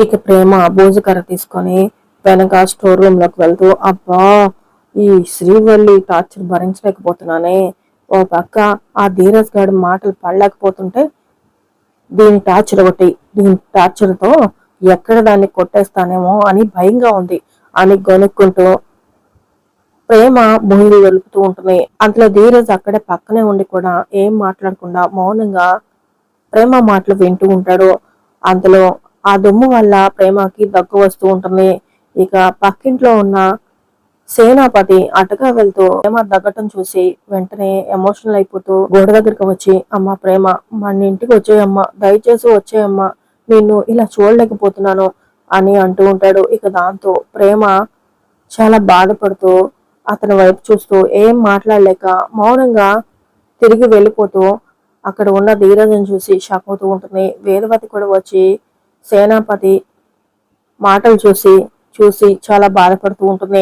ఇక ప్రేమ బోజుకర్ర తీసుకొని వెనక స్టోర్ రూమ్లోకి వెళ్తూ అబ్బా ఈ శ్రీవల్లి టార్చర్ భరించలేకపోతున్నానే. ఓ పక్క ఆ ధీరజ్ గారి మాటలు పడలేకపోతుంటే దీని టార్చర్ ఒకటి దీని టార్చర్తో ఎక్కడ దాన్ని కొట్టేస్తానేమో అని భయంగా ఉంది. అని గొనుక్కుంటూ ప్రేమ భూమిని వెలుపుతూ ఉంటుంది. అంతలో ధీరజ్ అక్కడే పక్కనే ఉండి కూడా ఏం మాట్లాడకుండా మౌనంగా ప్రేమ మాటలు వింటూ ఉంటాడు. అంతలో ఆ దుమ్ము వల్ల ప్రేమకి దగ్గు వస్తూ ఉంటుంది. ఇక పక్కింట్లో ఉన్న సేనాపతి అటుగా వెళ్తూ ప్రేమ దగ్గటం చూసి వెంటనే ఎమోషనల్ అయిపోతూ గోడ దగ్గరికి వచ్చి అమ్మ ప్రేమ మన ఇంటికి వచ్చేయమ్మ దయచేసి వచ్చేయమ్మ నిన్ను ఇలా చూడలేకపోతున్నాను అని అంటూ ఉంటాడు. ఇక దాంతో ప్రేమ చాలా బాధపడుతూ అతని వైపు చూస్తూ ఏం మాట్లాడలేక మౌనంగా తిరిగి వెళ్ళిపోతూ అక్కడ ఉన్న ధీరజను చూసి షాక్ అవుతూ ఉంటుంది. వేదవతి కూడా వచ్చి సేనాపతి మాటలు చూసి చూసి చాలా బాధపడుతూ ఉంటుంది.